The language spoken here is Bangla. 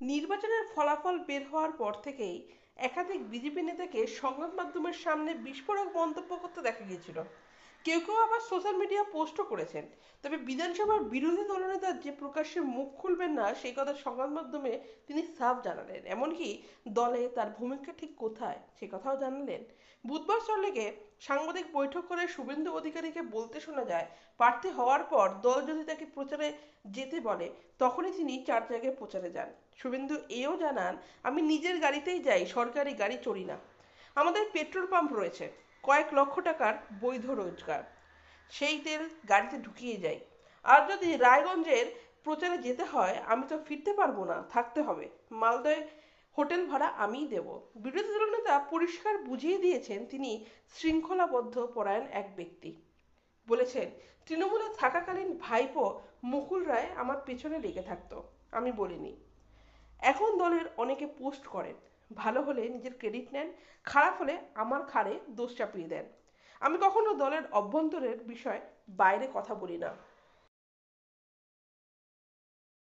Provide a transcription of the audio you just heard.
নির্বাচনের ফলাফল বের হওয়ার পর থেকেই একাধিক বিজেপি নেতাকে সংবাদ মাধ্যমের সামনে বিস্ফোরক মন্তব্য করতে দেখা গিয়েছিল। কেউ কেউ আবার সোশ্যাল মিডিয়া পোস্টও করেছেন। তবে বিধানসভার বিরোধী দলনেতা যে প্রকাশ্যে মুখ খুলবেন না, সেই কথা সংবাদ মাধ্যমে তিনি সাফ জানালেন। এমনকি দলে তার ভূমিকা ঠিক কোথায়, সে কথাও জানালেন। বুধবার সল্লেগে সাংবাদিক বৈঠক করে শুভেন্দু অধিকারীকে বলতে শোনা যায়, প্রার্থী হওয়ার পর দল যদি তাকে প্রচারে যেতে বলে, তখনই তিনি চার জায়গায় প্রচারে যান। শুভেন্দু এও জানান, আমি নিজের গাড়িতেই যাই, সরকারি গাড়ি চড়ি না। আমাদের পেট্রোল পাম্প রয়েছে। কয়েক লক্ষ টাকার বৈধ রোজগার। সেই তেল গাড়িতে ঢুকিয়ে যাই। আর যদি রায়গঞ্জের প্রচারে যেতে হয়, আমি তো ফিরতে পারব না, থাকতে হবে। মালদয় হোটেল ভাড়া আমিই দেব। বিরোধী দলনেতা পরিষ্কার বুঝিয়ে দিয়েছেন, তিনি শৃঙ্খলাবদ্ধ পরায়ণ এক ব্যক্তি। বলেছেন, তৃণমূলে থাকাকালীন ভাইপো মুকুল রায় আমার পেছনে লেগে থাকতো। আমি বলিনি। এখন দলের অনেকে পোস্ট করেন। ভালো হলে নিজের ক্রেডিট নেন, খারাপ হলে আমার খাড়ে দোষ চাপিয়ে দেন। আমি কখনো দলের অভ্যন্তরের বিষয় বাইরে কথা বলি না।